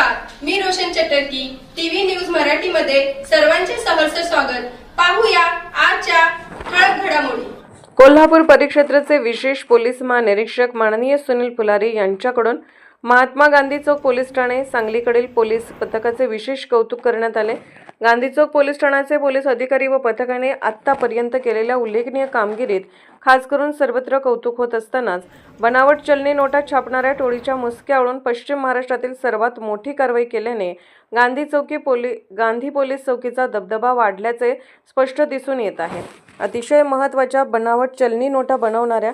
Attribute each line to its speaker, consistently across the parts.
Speaker 1: Roshan Chatarki TV news मराठीमध्ये सर्वांचे सहर्ष स्वागत. पाहूया आजच्या ठळक घडामोडी.
Speaker 2: कोल्हापूर परिक्षेत्राचे विशेष पोलीस महानिरीक्षक माननीय सुनील फुलारी यांच्याकडून महात्मा गांधी चौक पोलीस ठाणे सांगलीकडील पोलीस पथकाचे विशेष कौतुक करण्यात आले. गांधी चौक पोलीस ठाण्याचे पोलीस अधिकारी व पथकाने आत्तापर्यंत केलेल्या उल्लेखनीय कामगिरीत खास करून सर्वत्र कौतुक होत असतानाच बनावट चलनी नोटा छापणाऱ्या टोळीच्या मुसक्यावरून पश्चिम महाराष्ट्रातील सर्वात मोठी कारवाई केल्याने गांधी चौकी पोली गांधी पोलीस चौकीचा दबदबा वाढल्याचे स्पष्ट दिसून येत आहे. अतिशय महत्त्वाच्या बनावट चलनी नोटा बनवणाऱ्या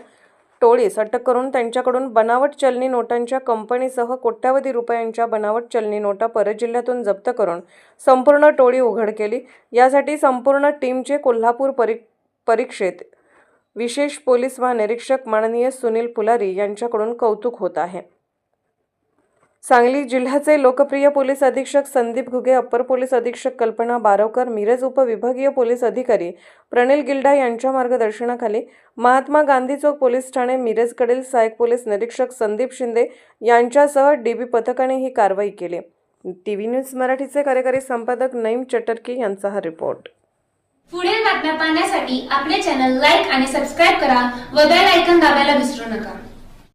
Speaker 2: टोळीस अटक करून त्यांच्याकडून बनावट चलनी नोटांच्या कंपनीसह कोट्यावधी रुपयांच्या बनावट चलनी नोटा परजिल्ह्यातून जप्त करून संपूर्ण टोळी उघड केली. यासाठी संपूर्ण टीमचे कोल्हापूर परी परीक्षेत विशेष पोलीस महानिरीक्षक माननीय सुनील पुलारी यांच्याकडून कौतुक होत आहे. सांगली जिल्ह्याचे लोकप्रिय पोलीस अधीक्षक संदीप घुगे अप्पर पोलीस अधीक्षक कल्पना बारवकर मिरज उपविभागीय पोलीस अधिकारी प्रणिल गिल्डा यांच्या मार्गदर्शनाखाली महात्मा गांधी चौक पोलीस ठाणे मिरजकडील सहाय्यक पोलीस निरीक्षक संदीप शिंदे यांच्यासह डीबी पथकाने ही कारवाई केली. टीव्ही न्यूज मराठीचे कार्यकारी संपादक नईम चटर्की यांचा हा रिपोर्ट.
Speaker 3: पुढील बातम्या पाहण्यासाठी आपले चॅनल लाईक आणि सबस्क्राईब करा व बेल आयकन दाबायला विसरू नका.